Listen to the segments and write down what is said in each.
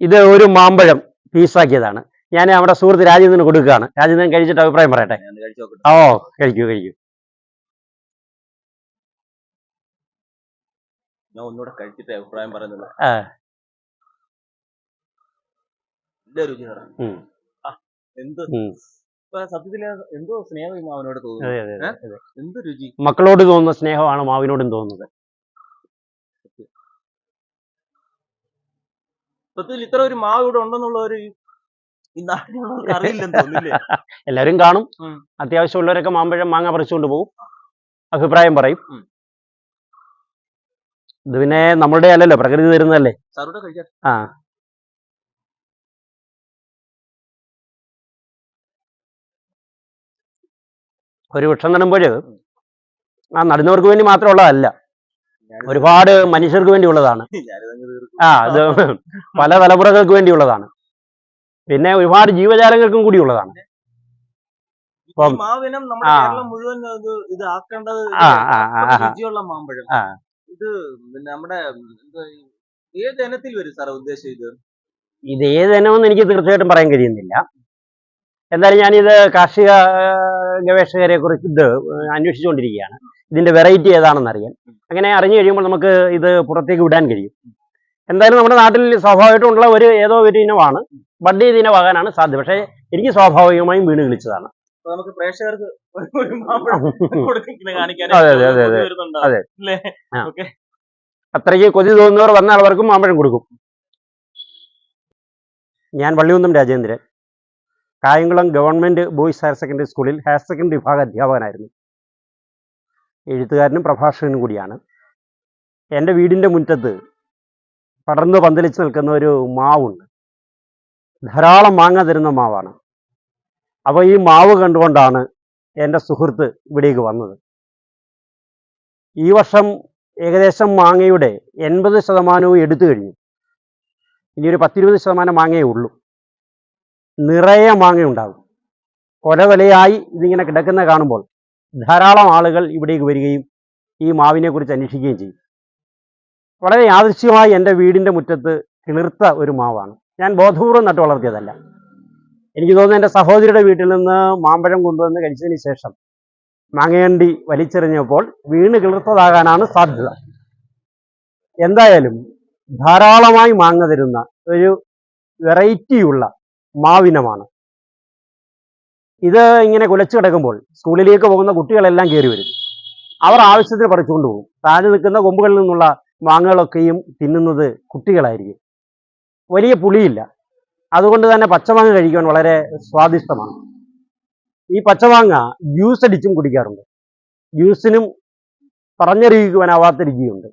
ഇത് ഒരു മാമ്പഴം പീസാക്കിയതാണ്. ഞാൻ നമ്മുടെ സുഹൃത്ത് രാജേന്ദ്രന് കൊടുക്കുകയാണ്. രാജേന്ദ്രൻ കഴിച്ചിട്ട് അഭിപ്രായം പറയട്ടെ? ഓ കഴിക്കൂ കഴിക്കൂ. ഞാൻ ഒന്നുകൂടെ കഴിച്ചിട്ട് അഭിപ്രായം പറയുന്നത് ആ. നല്ല രുചി നിറ ഉം. എന്ത്. ഇപ്പൊ എന്തോ സ്നേഹം അവനോട് തോന്നുന്നു. എന്ത് രുചി? മക്കളോട് തോന്നുന്ന സ്നേഹമാണ് മാവിനോടും തോന്നുന്നത്. സത്യത്തിൽ ഇത്ര ഒരു മാവ് ഇവിടെ ഉണ്ടെന്നുള്ള ഒരു അറിയില്ലെന്ന് തോന്നില്ലേ എല്ലാവരും കാണും. അത്യാവശ്യമുള്ളവരൊക്കെ മാമ്പഴം മാങ്ങ പറിച്ചുകൊണ്ട് പോകും അഭിപ്രായം പറയും. ഇത് പിന്നെ നമ്മളുടെ അല്ലല്ലോ പ്രകൃതി തരുന്നതല്ലേ? ആ. ഒരു വൃക്ഷം നടുമ്പോൾ ആ നടുന്നവർക്ക് വേണ്ടി മാത്രമുള്ളതല്ല. ഒരുപാട് മനുഷ്യർക്ക് വേണ്ടിയുള്ളതാണ്. ആ അത് പല തലമുറകൾക്ക് വേണ്ടിയുള്ളതാണ്. പിന്നെ ഒരുപാട് ജീവജാലങ്ങൾക്കും കൂടിയുള്ളതാണ്. ഉള്ളതാണ് ഇപ്പം- നമ്മുടെ ആ. മുഴുവൻ ഇത് ആക്കേണ്ടത് ആ, ആ, ആ, അത്ര ആ. രുചിയുള്ള മാമ്പഴം. ആ. ഇത് പിന്നെ നമ്മുടെ എന്താ ഈ- ഏത് ഇനത്തിൽ വരും സാറേ ഉദ്ദേശം ഇത്? ഇത് ഏത് ഇനമെന്ന് എനിക്ക് തീർച്ചയായിട്ടും പറയാൻ കഴിയുന്നില്ല. എന്തായാലും ഞാനിത് കാർഷിക ആ, ഗവേഷകരെ കുറിച്ച് ഇത് അന്വേഷിച്ചുകൊണ്ടിരിക്കുകയാണ്. ഇതിന്റെ വെറൈറ്റി ഏതാണെന്ന് അറിയാൻ. അങ്ങനെ അറിഞ്ഞു കഴിയുമ്പോൾ നമുക്ക് ഇത് പുറത്തേക്ക് വിടാൻ കഴിയും. എന്തായാലും നമ്മുടെ നാട്ടിൽ സ്വാഭാവികമായിട്ടും ഉള്ള ഒരു ഏതോ ഒരു ഇനമാണ്. ബഡ് ചെയ്ത ഇനമാകാനാണ് സാധ്യത. പക്ഷേ എനിക്ക് സ്വാഭാവികമായും വീണ് കളിച്ചതാണ്. നമുക്ക് പ്രേക്ഷകർക്ക് അത്രയ്ക്ക് കൊതി തോന്നുന്നവർ വന്ന ആൾവർക്കും മാമ്പഴം കൊടുക്കും. ഞാൻ Vallikunnam Rajendran. Kayamkulam government boys higher secondary സ്കൂളിൽ ഹയർ സെക്കൻഡറി വിഭാഗ അധ്യാപകനായിരുന്നു. എഴുത്തുകാരനും പ്രഭാഷകനും കൂടിയാണ്. എന്റെ വീടിന്റെ മുറ്റത്ത് പടർന്ന് പന്തലിച്ച് നിൽക്കുന്ന ഒരു മാവുണ്ട്. ധാരാളം മാങ്ങ തരുന്ന മാവാണ്. അപ്പോൾ ഈ മാവ് കണ്ടുകൊണ്ടാണ് എന്റെ സുഹൃത്ത് ഇവിടേക്ക് വന്നത്. ഈ വർഷം ഏകദേശം മാങ്ങയുടെ എൺപത് ശതമാനവും എടുത്തു കഴിഞ്ഞു. ഇനി ഒരു പത്തിരുപത് ശതമാനം മാങ്ങയേ ഉള്ളൂ. നിറയെ മാങ്ങയുണ്ടാകും. കൊലവലയായി ഇതിങ്ങനെ കിടക്കുന്ന കാണുമ്പോൾ ധാരാളം ആളുകൾ ഇവിടേക്ക് വരികയും ഈ മാവിനെക്കുറിച്ച് അന്വേഷിക്കുകയും ചെയ്യും. വളരെ യാദൃശ്യമായി എന്റെ വീടിന്റെ മുറ്റത്ത് കിളിർത്ത ഒരു മാവാണ്. ഞാൻ ബോധപൂർവം നട്ടു വളർത്തിയതല്ല. എനിക്ക് തോന്നുന്നു എന്റെ സഹോദരിയുടെ വീട്ടിൽ നിന്ന് മാമ്പഴം കൊണ്ടുവന്ന് കഴിച്ചതിന് ശേഷം മാങ്ങയണ്ടി വലിച്ചെറിഞ്ഞപ്പോൾ വീണ് കിളിർത്തതാകാനാണ് സാധ്യത. എന്തായാലും ധാരാളമായി മാങ്ങ തരുന്ന ഒരു വെറൈറ്റിയുള്ള മാവിനമാണ് ഇത് ഇങ്ങനെ കുലച്ചു കിടക്കുമ്പോൾ സ്കൂളിലേക്ക് പോകുന്ന കുട്ടികളെല്ലാം കയറി വരും. അവർ ആവശ്യത്തിന് പറിച്ചുകൊണ്ട് പോകും. താഴെ നിൽക്കുന്ന കൊമ്പുകളിൽ നിന്നുള്ള മാങ്ങകളൊക്കെയും തിന്നുന്നത് കുട്ടികളായിരിക്കും. വലിയ പുളിയില്ല. അതുകൊണ്ട് തന്നെ പച്ചമാങ്ങ കഴിക്കുവാൻ വളരെ സ്വാദിഷ്ടമാണ്. ഈ പച്ചമാങ്ങ ജ്യൂസ് അടിച്ചും കുടിക്കാറുണ്ട്. ജ്യൂസിനും പറഞ്ഞറിയിക്കുവാനാവാത്ത രുചിയുണ്ട്.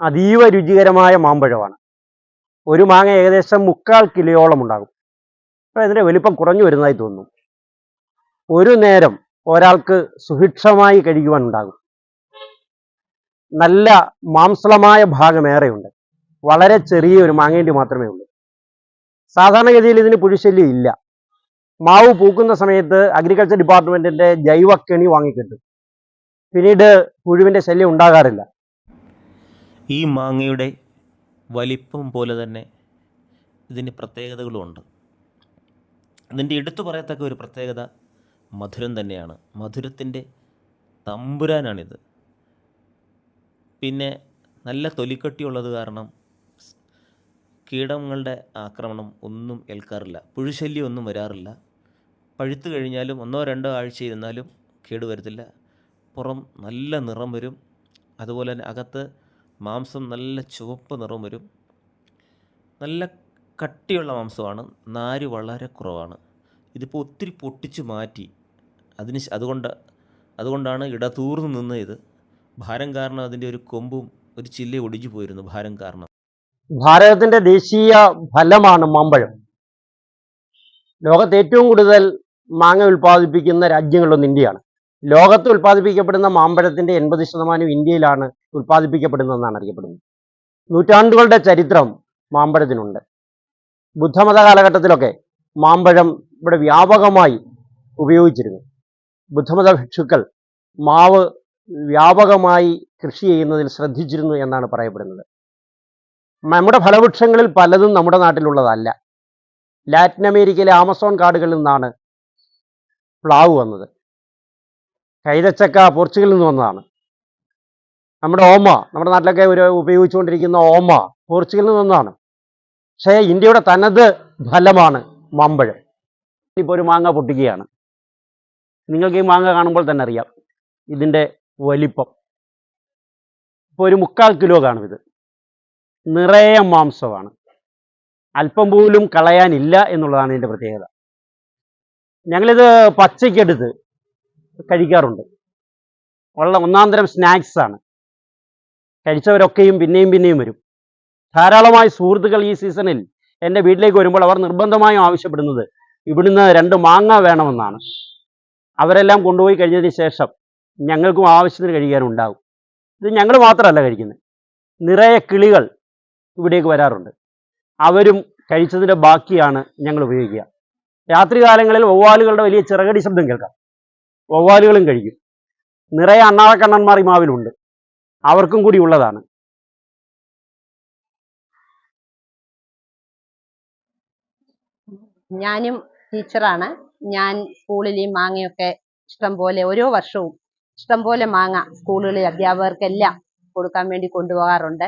അതീവ രുചികരമായ മാമ്പഴമാണ്. ഒരു മാങ്ങ ഏകദേശം മുക്കാൽ കിലോയോളം ഉണ്ടാകും. അപ്പോൾ ഇതിന്റെ വലിപ്പം കുറഞ്ഞു വരുന്നതായി തോന്നുന്നു. ഒരു നേരം ഒരാൾക്ക് സുഭിക്ഷമായി കഴിക്കുവാൻ ഉണ്ടാകും. നല്ല മാംസളമായ ഭാഗമേറെയുണ്ട് വളരെ ചെറിയ ഒരു മാങ്ങേണ്ടി മാത്രമേ ഉള്ളൂ. സാധാരണഗതിയിൽ ഇതിന് പുഴുശല്യം ഇല്ല. മാവ് പൂക്കുന്ന സമയത്ത് അഗ്രികൾച്ചർ ഡിപ്പാർട്ട്മെന്റിന്റെ ജൈവക്കെണി വാങ്ങിക്കിട്ടും. പിന്നീട് പുഴുവിന്റെ ശല്യം ഉണ്ടാകാറില്ല. ഈ മാങ്ങയുടെ വലിപ്പം പോലെ തന്നെ ഇതിന് പ്രത്യേകതകളുമുണ്ട്. ഇതിന്റെ എടുത്തു പറയത്തക്ക ഒരു പ്രത്യേകത മധുരം തന്നെയാണ്. മധുരത്തിന്റെ തമ്പുരാനാണിത്. പിന്നെ നല്ല തൊലിക്കട്ടിയുള്ളത് കാരണം കീടങ്ങളുടെ ആക്രമണം ഒന്നും ഏൽക്കാറില്ല. പുഴുശല്യം ഒന്നും വരാറില്ല. പഴുത്തു കഴിഞ്ഞാലും ഒന്നോ രണ്ടോ ആഴ്ച ഇരുന്നാലും കേടുവരത്തില്ല. പുറം നല്ല നിറം വരും. അതുപോലെ തന്നെ അകത്ത് മാംസം നല്ല ചുവപ്പ് നിറം വരും. നല്ല കട്ടിയുള്ള മാംസമാണ്. നാര് വളരെ കുറവാണ്. ഇതിപ്പോൾ ഒത്തിരി പൊട്ടിച്ച് മാറ്റി. അതിന് അതുകൊണ്ട് അതുകൊണ്ടാണ് ഇടതൂർന്ന് നിന്ന് ഇത് ഭാരം കാരണം അതിന്റെ ഒരു കൊമ്പും ഒരു ചില്ല ഒടിഞ്ഞു പോയിരുന്നു. ഭാരം കാരണം. ഭാരതത്തിന്റെ ദേശീയ ഫലമാണ് മാമ്പഴം. ലോകത്ത് ഏറ്റവും കൂടുതൽ മാങ്ങ ഉൽപ്പാദിപ്പിക്കുന്ന രാജ്യങ്ങളിലൊന്ന് ഇന്ത്യയാണ്. ലോകത്ത് ഉൽപ്പാദിപ്പിക്കപ്പെടുന്ന മാമ്പഴത്തിന്റെ എൺപത് ശതമാനം ഇന്ത്യയിലാണ് ഉൽപ്പാദിപ്പിക്കപ്പെടുന്നതെന്നാണ് അറിയപ്പെടുന്നത്. നൂറ്റാണ്ടുകളുടെ ചരിത്രം മാമ്പഴത്തിനുണ്ട്. ബുദ്ധമത കാലഘട്ടത്തിലൊക്കെ മാമ്പഴം ഇവിടെ വ്യാപകമായി ഉപയോഗിച്ചിരുന്നു. ബുദ്ധമത ഭിക്ഷുക്കൾ മാവ് വ്യാപകമായി കൃഷി ചെയ്യുന്നതിൽ ശ്രദ്ധിച്ചിരുന്നു എന്നാണ് പറയപ്പെടുന്നത്. നമ്മുടെ ഫലവൃക്ഷങ്ങളിൽ പലതും നമ്മുടെ നാട്ടിലുള്ളതല്ല. ലാറ്റിൻ അമേരിക്കയിലെ ആമസോൺ കാടുകളിൽ നിന്നാണ് പ്ലാവ് വന്നത്. കൈതച്ചക്ക പോർച്ചുഗലിൽ നിന്ന് വന്നതാണ്. നമ്മുടെ ഓമ നമ്മുടെ നാട്ടിലൊക്കെ ഒരു ഉപയോഗിച്ചുകൊണ്ടിരിക്കുന്ന ഓമ പോർച്ചുഗലിൽ നിന്നാണ് പക്ഷേ ഇന്ത്യയുടെ തനത് ഫലമാണ് മാമ്പഴം. ഇപ്പോൾ ഒരു മാങ്ങ പൊട്ടിക്കുകയാണ്. നിങ്ങൾക്ക് ഈ മാങ്ങ കാണുമ്പോൾ തന്നെ അറിയാം ഇതിന്റെ വലിപ്പം. ഇപ്പോൾ ഒരു മുക്കാൽ കിലോ കാണും ഇത്. നിറയെ മാംസമാണ്. അല്പം പോലും കളയാനില്ല എന്നുള്ളതാണ് ഇതിന്റെ പ്രത്യേകത. ഞങ്ങളിത് പച്ചയ്ക്കെടുത്ത് കഴിക്കാറുണ്ട്. ഉള്ള ഒന്നാം തരം സ്നാക്സാണ്. കഴിച്ചവരൊക്കെയും പിന്നെയും പിന്നെയും വരും. ധാരാളമായി സുഹൃത്തുക്കൾ ഈ സീസണിൽ എന്റെ വീട്ടിലേക്ക് വരുമ്പോൾ അവർ നിർബന്ധമായും ആവശ്യപ്പെടുന്നത് ഇവിടുന്ന് രണ്ട് മാങ്ങ വേണമെന്നാണ്. അവരെല്ലാം കൊണ്ടുപോയി കഴിഞ്ഞതിന് ശേഷം ഞങ്ങൾക്കും ആവശ്യത്തിന് കഴിക്കാനുണ്ടാകും ഇത് ഞങ്ങൾ മാത്രമല്ല കഴിക്കുന്നത്. നിറയെ കിളികൾ ഇവിടേക്ക് വരാറുണ്ട്. അവരും കഴിച്ചതിന്റെ ബാക്കിയാണ് ഞങ്ങൾ ഉപയോഗിക്കുക. രാത്രികാലങ്ങളിൽ വവ്വാലുകളുടെ വലിയ ചിറകടി ശബ്ദം കേൾക്കാം. വവ്വാലുകളും കഴിക്കും. നിറയെ അണ്ണാറക്കണ്ണന്മാർ ഈ മാവിലുണ്ട്. അവർക്കും കൂടി ഉള്ളതാണ്. ഞാനും ടീച്ചറാണ്. ഞാൻ സ്കൂളിൽ ഈ മാങ്ങയൊക്കെ ഇഷ്ടംപോലെ ഓരോ വർഷവും ഇഷ്ടംപോലെ മാങ്ങ സ്കൂളുകളിൽ അധ്യാപകർക്കെല്ലാം കൊടുക്കാൻ വേണ്ടി കൊണ്ടുപോകാറുണ്ട്.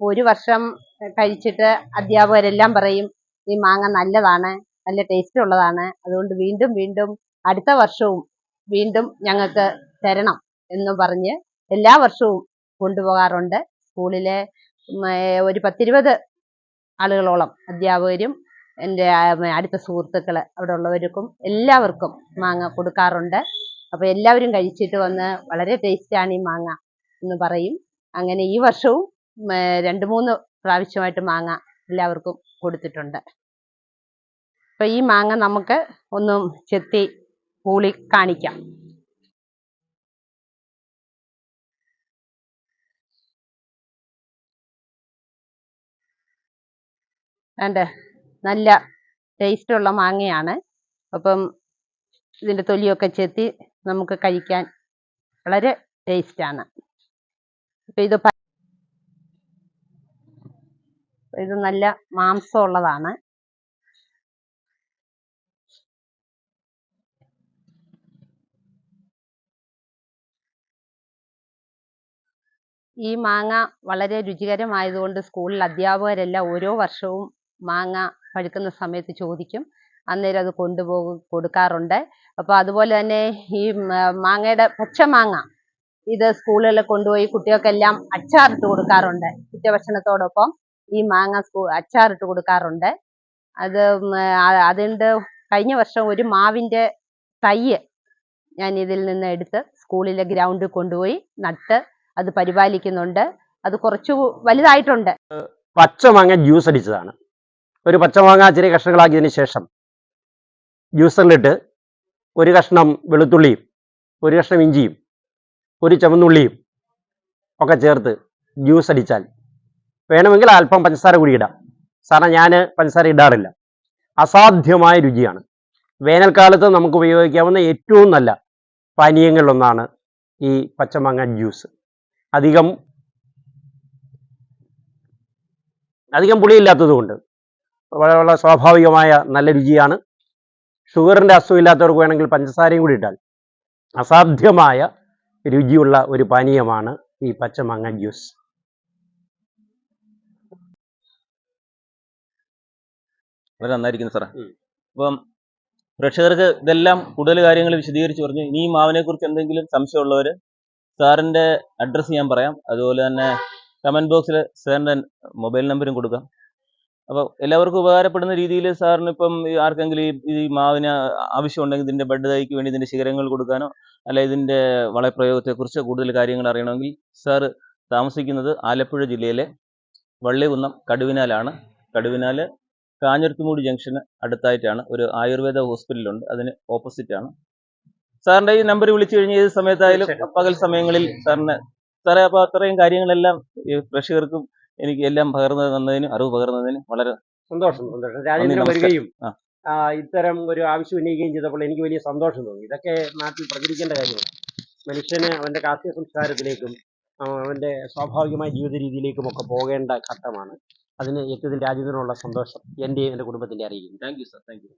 ഒരു വർഷം കഴിച്ചിട്ട് അധ്യാപകരെല്ലാം പറയും ഈ മാങ്ങ നല്ലതാണ് നല്ല ടേസ്റ്റ് ഉള്ളതാണ്. അതുകൊണ്ട് വീണ്ടും വീണ്ടും അടുത്ത വർഷവും വീണ്ടും ഞങ്ങൾക്ക് തരണം എന്ന് പറഞ്ഞ് എല്ലാ വർഷവും കൊണ്ടുപോകാറുണ്ട്. സ്കൂളിലെ ഒരു പത്തിരുപത് ആളുകളോളം അധ്യാപകരും എന്റെ അടുത്ത സുഹൃത്തുക്കൾ അവിടെ ഉള്ളവർക്കും എല്ലാവർക്കും മാങ്ങ കൊടുക്കാറുണ്ട്. അപ്പോൾ എല്ലാവരും കഴിച്ചിട്ട് വന്ന് വളരെ ടേസ്റ്റാണ് ഈ മാങ്ങ എന്ന് പറയും. അങ്ങനെ ഈ വർഷവും രണ്ട് മൂന്ന് പ്രാവശ്യമായിട്ട് മാങ്ങ എല്ലാവർക്കും കൊടുത്തിട്ടുണ്ട്. അപ്പോൾ ഈ മാങ്ങ നമുക്ക് ഒന്ന് ചെത്തി പൂളി കാണിക്കാം. വേണ്ടേ നല്ല ടേസ്റ്റുള്ള മാങ്ങയാണ്. അപ്പം ഇതിന്റെ തൊലിയൊക്കെ ചെത്തി നമുക്ക് കഴിക്കാൻ വളരെ ടേസ്റ്റാണ് അപ്പം ഇത് ഇത് നല്ല മാംസമുള്ളതാണ്. ഈ മാങ്ങ വളരെ രുചികരമായതുകൊണ്ട് സ്കൂളിൽ അധ്യാപകരെല്ലാം ഓരോ വർഷവും മാങ്ങ പഴുക്കുന്ന സമയത്ത് ചോദിക്കും. അന്നേരം അത് കൊണ്ടുപോകും കൊടുക്കാറുണ്ട്. അപ്പോൾ അതുപോലെ തന്നെ ഈ മാങ്ങയുടെ പച്ച മാങ്ങ. ഇത് സ്കൂളുകളിൽ കൊണ്ടുപോയി കുട്ടികൾക്കെല്ലാം അച്ചാറിട്ട് കൊടുക്കാറുണ്ട്. ഉച്ചഭക്ഷണത്തോടൊപ്പം ഈ മാങ്ങ സ്കൂ അച്ചാറിട്ട് കൊടുക്കാറുണ്ട്. അത് അതുണ്ട് കഴിഞ്ഞ വർഷം ഒരു മാവിന്റെ തയ്യ് ഞാൻ ഇതിൽ നിന്ന് എടുത്ത് സ്കൂളിലെ ഗ്രൗണ്ടിൽ കൊണ്ടുപോയി നട്ട് അത് പരിപാലിക്കുന്നുണ്ട്. അത് കുറച്ചു വലുതായിട്ടുണ്ട്. പച്ചമാങ്ങ ജ്യൂസ് അടിച്ചതാണ്. ഒരു പച്ചമാങ്ങ ചെറിയ കഷ്ണങ്ങളാക്കിയതിന് ശേഷം ജ്യൂസറിലിട്ട് ഒരു കഷ്ണം വെളുത്തുള്ളിയും ഒരു കഷ്ണം ഇഞ്ചിയും ഒരു ചുവന്നുള്ളിയും ഒക്കെ ചേർത്ത് ജ്യൂസ് അടിച്ചാൽ വേണമെങ്കിൽ അല്പം പഞ്ചസാര കൂടി ഇടാം. സാധാരണ ഞാൻ പഞ്ചസാര ഇടാറില്ല. അസാധ്യമായ രുചിയാണ്. വേനൽക്കാലത്ത് നമുക്ക് ഉപയോഗിക്കാവുന്ന ഏറ്റവും നല്ല പാനീയങ്ങളിലൊന്നാണ് ഈ പച്ചമാങ്ങ ജ്യൂസ്. അധികം അധികം പുളിയില്ലാത്തത് കൊണ്ട് വളരെ വളരെ സ്വാഭാവികമായ നല്ല രുചിയാണ്. ഷുഗറിന്റെ അസുഖമില്ലാത്തവർക്ക് വേണമെങ്കിൽ പഞ്ചസാരയും കൂടി ഇട്ടാൽ അസാധ്യമായ രുചിയുള്ള ഒരു പാനീയമാണ് ഈ പച്ചമാങ്ങ ജ്യൂസ്. വളരെ നന്നായിരിക്കുന്നു സാറേ. അപ്പം പ്രേക്ഷകർക്ക് ഇതെല്ലാം കൂടുതൽ കാര്യങ്ങൾ വിശദീകരിച്ച് പറഞ്ഞു. ഇനി ഈ മാവിനെ കുറിച്ച് എന്തെങ്കിലും സംശയമുള്ളവർ സാറിന്റെ അഡ്രസ്സ് ഞാൻ പറയാം. അതുപോലെ തന്നെ കമന്റ് ബോക്സിൽ സാറിന്റെ മൊബൈൽ നമ്പറും കൊടുക്കാം. അപ്പോൾ എല്ലാവർക്കും ഉപകാരപ്പെടുന്ന രീതിയിൽ സാറിന് ഇപ്പം ആർക്കെങ്കിലും ഈ ഈ മാവിന് ആവശ്യമുണ്ടെങ്കിൽ ഇതിന്റെ ബഡ് തൈക്ക് വേണ്ടി ഇതിന്റെ ശിഖരങ്ങൾ കൊടുക്കാനോ അല്ല ഇതിന്റെ വളപ്രയോഗത്തെക്കുറിച്ച് കൂടുതൽ കാര്യങ്ങൾ അറിയണമെങ്കിൽ സാറ് താമസിക്കുന്നത് ആലപ്പുഴ ജില്ലയിലെ വള്ളികുന്നം കടുവിനാലാണ്. കടുവിനാല് കാഞ്ഞിരത്തുമൂടി ജംഗ്ഷന് അടുത്തായിട്ടാണ്. ഒരു ആയുർവേദ ഹോസ്പിറ്റലുണ്ട്. അതിന് ഓപ്പോസിറ്റ് ആണ് സാറിന്റെ ഈ നമ്പർ വിളിച്ചു കഴിഞ്ഞ ഏത് സമയത്തായാലും പകൽ സമയങ്ങളിൽ സാറിന് സാറേ അപ്പോൾ അത്രയും കാര്യങ്ങളെല്ലാം ഈ പ്രേക്ഷകർക്കും എനിക്ക് എല്ലാം പകർന്നു തന്നതിനും അറിവ് പകർന്നതിനും വളരെ സന്തോഷം സന്തോഷം. രാജേന്ദ്രൻ വരികയും ഇത്തരം ഒരു ആവശ്യം ഉന്നയിക്കുകയും ചെയ്തപ്പോൾ എനിക്ക് വലിയ സന്തോഷം തോന്നി. ഇതൊക്കെ നാട്ടിൽ പ്രചരിക്കേണ്ട കാര്യമാണ്. മനുഷ്യന് അവന്റെ കാർഷിക സംസ്കാരത്തിലേക്കും അവന്റെ സ്വാഭാവികമായ ജീവിത രീതിയിലേക്കും ഒക്കെ പോകേണ്ട ഘട്ടമാണ്. അതിന് ഏറ്റവും രാജ്യത്തിനുള്ള സന്തോഷം എന്റെയും എന്റെ കുടുംബത്തിന്റെ അറിയിക്കുന്നു. Thank you sir thank you